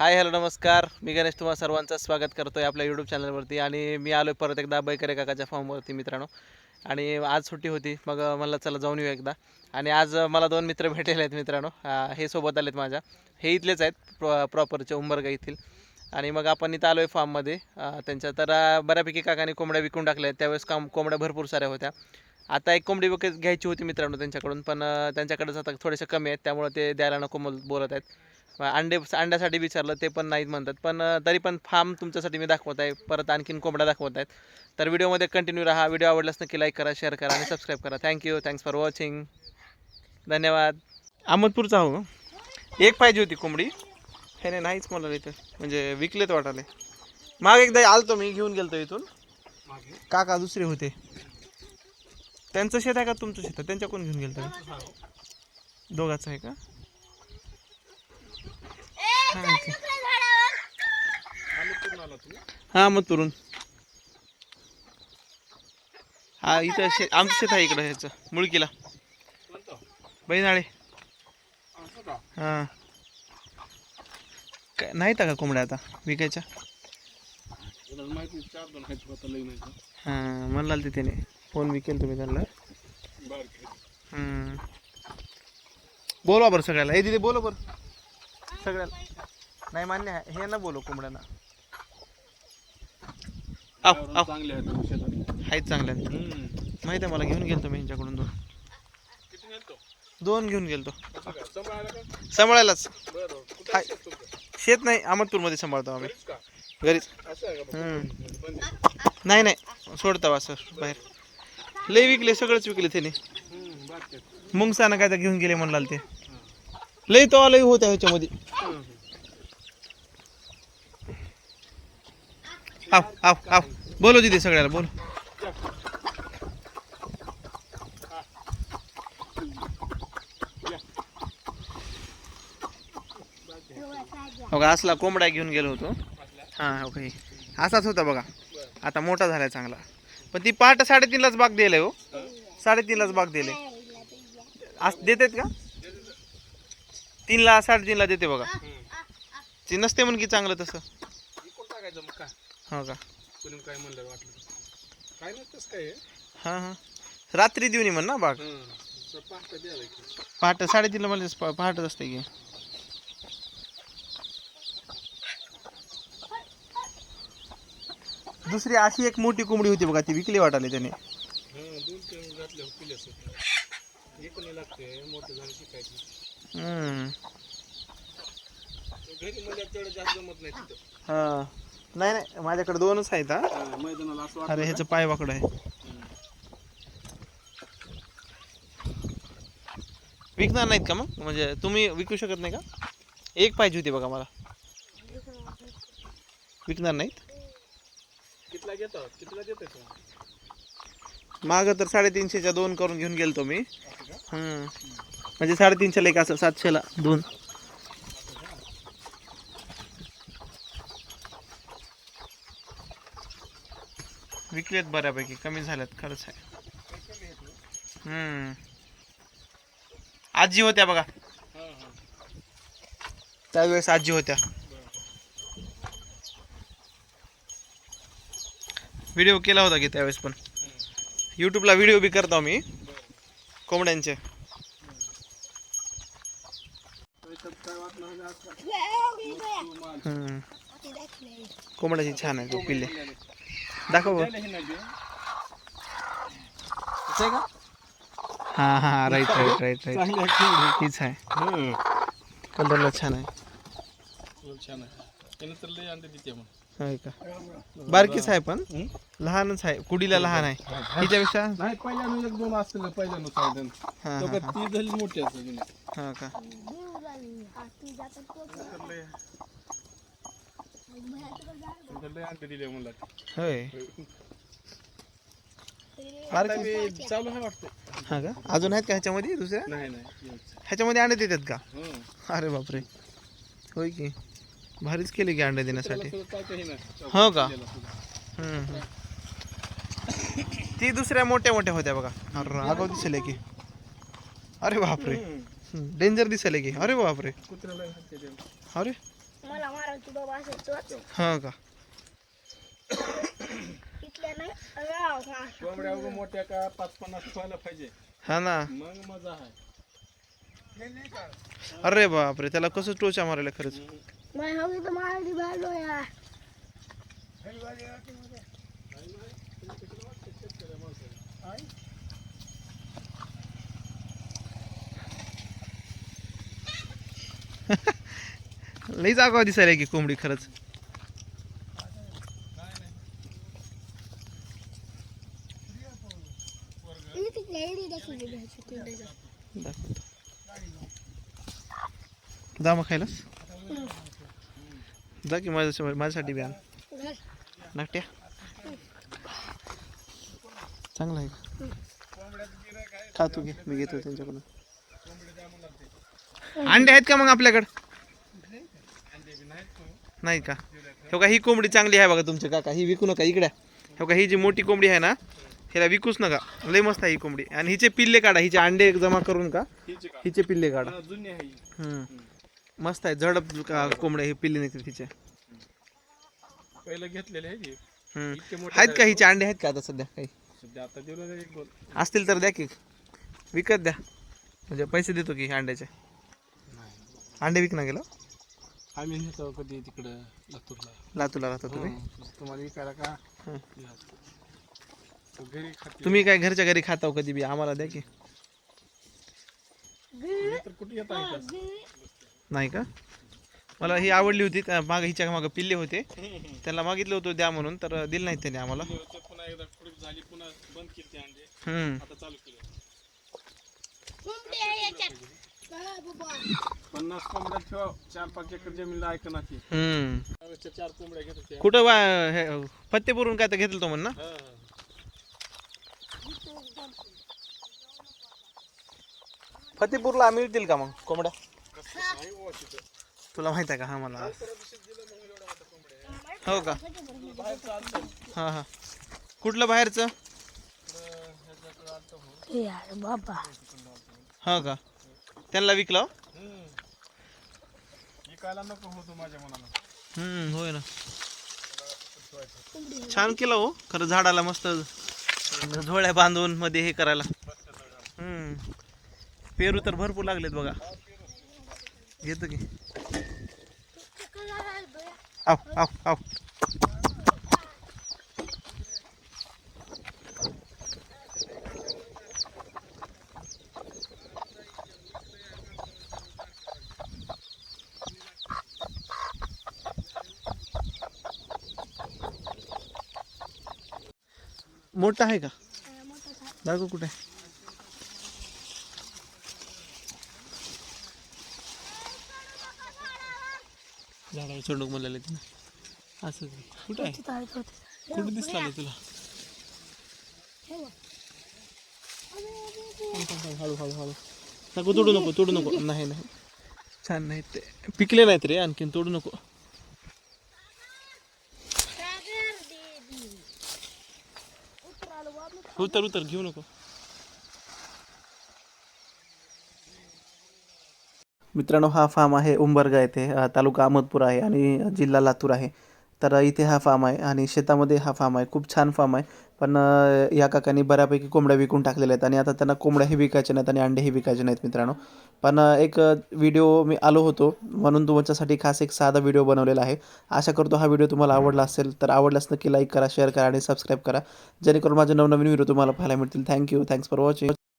Hi hello नमस्कार. मी गणेश तुम्हा सर्वांचं स्वागत करतो आहे आपल्या यूट्यूब चॅनलवरती आणि मी आलो परत एकदा बैकरे काकाच्या फॉर्मवरती मित्रांनो. आणि आज सुट्टी होती मग म्हणलं चला जाऊन येऊ एकदा. आणि आज मला दोन मित्र भेटलेले आहेत मित्रांनो. हे सोबत आलेत माझ्या. हे इथलेच आहेत प्रॉ प्रॉपरचे उंबरगा येथील. आणि मग आपण इथं आलो आहे फार्ममध्ये त्यांच्या तर बऱ्यापैकी काकाने कोंबड्या विकून टाकल्या आहेत. त्यावेळेस काम कोंबड्या भरपूर साऱ्या होत्या. आता एक कोंबडी विकत घ्यायची होती मित्रांनो त्यांच्याकडून पण त्यांच्याकडेच आता थोडेसे कमी आहेत. त्यामुळे ते द्यायला नको बोलत आहेत. अंडे अंड्यासाठी विचारलं ते पण नाहीत म्हणतात. पण तरी पण फार्म तुमच्यासाठी मी दाखवत आहे. परत आणखीन कोंबड्या दाखवत आहेत. तर व्हिडिओमध्ये कंटिन्यू राहा. व्हिडिओ आवडल्यास नक्की लाईक करा शेअर करा आणि सबस्क्राईब करा. थँक्यू थँक्स फॉर वॉचिंग धन्यवाद. अहमदपूरचा हो एक पाहिजे होती कोंबडी. हे नाही नाहीच मला इथं. म्हणजे विकलेत वाटाले माग एकदा आलतो मी घेऊन गेलतो इथून. काका दुसरे होते. त्यांचं शेत आहे का तुमचं शेत? आहे त्यांच्याकडून घेऊन गेलतो? दोघाचं आहे का? हा. हा मग तुरून. हा इथं शे आमचं शेत आहे इकडं ह्याचं मुळकीला. बैनाळे हा. काय नाहीत का कोंबड्या आता विकायच्या? हां म्हणला ते त्याने फोन विकेल तुम्ही त्यांना. हम्म. बोलवा बरं सगळ्याला. हे दिदी बोलो बरं. सगळ्याला. नाही मान्य आहे. हे ना बोलो कोंबड्यांना. आव आव. चांगले आहेत शेतात आहेत. चांगल्या माहिती आहे मला घेऊन गेलतो मी यांच्याकडून दोन. किती दोन घेऊन गेलतो. असं का सांभाळायला का? सांभाळायलाच. बरं कुठं हाय. शेत तुमचं? शेत नाही अहमदपूरमध्ये सांभाळतो आम्ही. घरीच का? घरीच. असं आहे का हम्म. बंद आहे. नाही नाही. सोडता सर. बाहेर. लय विकले सगळंच विकले त्याने. हम्म, बाकी आहेत. मुंगसानं काय तर घेऊन गेले म्हणलाल ते. लय तो लय होत्या ह्याच्यामध्ये हम्म. आव आव आव बोलो दीदी सगळ्याला बोल. बघा असला कोंबडा घेऊन गेलो होतो. हां ओके. असाच होता बघा. आता मोठा झालाय चांगला. पण ती पहाट साडेतीनलाच बाग दिले हो. साडेतीनलाच बाग दिले अस देतात का? तीनला साडेतीनला देते बघा. ती नसते म्हण की चांगलं तसं. हो का? कोणी काय म्हणलं वाटलं काय नाही तसं काय आहे. हां हां. रात्री देऊन ये म्हण ना बाग. हं. तर पहाटे द्यावं की. पहाट साडेतीनला मला प- पहाटच असते की. दुसरी अशी एक मोठी कोंबडी होती बघा ती विकली वाटाली त्याने. हं, दोन तीन घातले पिले असं इकडे लागते मोठे झाले शिकायचे. हम्म. घरी म्हणजे तेवढं जास्त जमत नाही तिथं. हा. नाही नाही माझ्याकडे दोनच आहेत हा. मैदानाला असं अरे ह्याचं पाय वाकडं आहे. विकणार नाहीत का मग? म्हणजे तुम्ही विकू शकत नाही का? एक पाहिजे होती बघा मला. विकणार नाहीत? कितला घेतो? कितला देतो तो? मागं तर साडेतीनशेच्या दोन करून घेऊन गेलतो मी. हम्म. म्हणजे साडेतीनशेला एक असं सातशेला दोन. विकलेत बऱ्यापैकी कमी झाल्यात खरंच आहे. हम्म. आजी होत्या बघा. त्यावेळेस आजी होत्या. व्हिडिओ केला होता की त्यावेळेस पण? यूट्यूबला व्हिडिओ बी करतो मी कोंबड्यांचे. कोंबड्याची छान आहे तो पिल्ले. दाखव हे. हा हा राईट राईट राईट राईट चांगली आहे. की. तीच आहे. हं. कलरला छान आहे. हो, छान आहे. का? बारकीच आहे पण. हं? लहानच आहे. कुडीला लहान आहे. तिच्यापेक्षा नाही पहिल्यानं एक दोन असतील पहिल्यानं सायदन. हा तो हा का ती झाली मोठी. हा का? होय. आता बारकी बी चालू आहे वाटतं. हा का? अजून आहेत का ह्याच्यामध्ये दुसऱ्या? नाही नाही ह्याच्यामध्ये अंडे देतात का? हं. अरे बापरे. होय की. भारीच केली की अंडे त्याला सुद्धा चालतं हे. हो का? त्याला सुद्धा. हम्म, हम्म. ती दुसऱ्या मोठ्या मोठ्या होत्या बघा. अरे आगाव दिसले की. अरे बापरे. हं. डेंजर दिसले की. अरे बापरे. कुत्र्याला हात. अरे. मला मारा कारण बाबा हाँ का? इथल्या नाही राव का कोंबड्या उगं मोठ्या का पाच पन्नास व्हायला पाहिजे. हा ना. मग मज़ा आहे. अरे बापरे त्याला कसं टोचा मारायला खरंच? मग हवी तर मारली बाजू या लई जागा दिसायला की कोंबडी खरंच. जा मग खायलास? जा की माझ्या माझ्यासाठी बी आण. घाल. नाट्या आहे का? खा तू घे. मी घेतो त्यांच्याकडून. अंडे आहेत का मग आपल्याकडं? नाही का? हो का ही कोंबडी चांगली आहे बघा तुमच्या काका. ही विकू नका इकड्या हो का ही जी मोठी कोंबडी आहे ना ह्याला विकूच नका. लय मस्त आहे ही कोंबडी. आणि हिचे पिल्ले काढा हिचे अंडे जमा करून का? हिचे पिल्ले काढा. हम्म. मस्त आहे झडप का कोंबड्या हे पिल्ले निघतील तिचे पहिलं घेतलेले आहेत का हिचे अंडे? आहेत का आता सध्या काही? असतील तर द्या की. विकत द्या. म्हणजे पैसे देतो की अंड्याचे. अंडे विकणं गेलं? आम्ही नेतो कधी तिकडं लातूरला. लातूरला राहता तुम्ही? हं. तुम्हाला विकायला का? हं. असतं. तो घरी खाते तुम्ही काय घरच्या घरी खाता हो कधी बी? आम्हाला द्या की. हे तर कुठे येता येतात नाही का? मला ही आवडली होती त्या मागं हिच्या मागं पिल्ले होते. त्यांना मागितलं होतं द्या म्हणून तर दिलं नाही त्याने आम्हाला. ते होते, पुन्हा एकदा खुडीप झाली पुन्हा बंद केली ते अंडे. हम्म. आता चालू केले. कोंबडी आहे याच्यात. पन्नास कोंबड्या ठेवा चार पाच एकर जमीन ऐकना ती हम्म. त्यावेळेसच्या चार कोंबड्या घेत कुठं बा हे फत्तेपुरून काय तर घेतलं तो म्हण ना? हं, हं. फतेपूरला मिळतील का मग कोंबड्या? तिथं. तुला माहीत आहे का हा मला? हो का? हां हां. कुठलं बाहेरचं? यार बाबा. हां का? त्यांना विकलं. विकायला नको होतो माझ्या मनाला हम्म होय ना. छान केलं हो. खरं झाडाला मस्त झोळ्या बांधून मध्ये हे करायला. हम्म. पेरू तर भरपूर लागलेत बघा. घेतो की. आव आव आव. मोठा आहे का? दाखव कुठे आहे? झाडावर चढूक म्हणलेलं तिनं. असं कुठं आहे. कुठं दिसला तुला? हळू हळू हळू नको तोडू नको तोडू नको. नाही नाही. छान नाही ते. पिकले नाहीत रे आणखीन तोडू नको. उतर उतर घेऊ नको. मित्रांनो हा फार्म आहे उंबरगा येथे तालुका अहमदपूर आहे आणि जिल्हा लातूर आहे. तर इथे हा फार्म आहे आणि शेतामध्ये हा फार्म आहे. खूप छान फार्म आहे. पण या काकांनी बऱ्यापैकी कोंबड्या विकून टाकलेल्या आहेत आणि आता त्यांना कोंबड्याही विकायच्या नाहीत आणि अंडेही विकायचे नाहीत मित्रांनो. पण एक व्हिडिओ मी आलो होतो म्हणून तुमच्यासाठी खास एक साधा व्हिडिओ बनवलेला आहे. आशा करतो हा व्हिडिओ तुम्हाला आवडला असेल तर आवडल्यास नक्की लाईक करा शेअर करा आणि सबस्क्राईब करा. जेणेकरून माझे नवनवीन व्हिडिओ तुम्हाला पाहायला मिळतील. Thank you. Thanks for watching.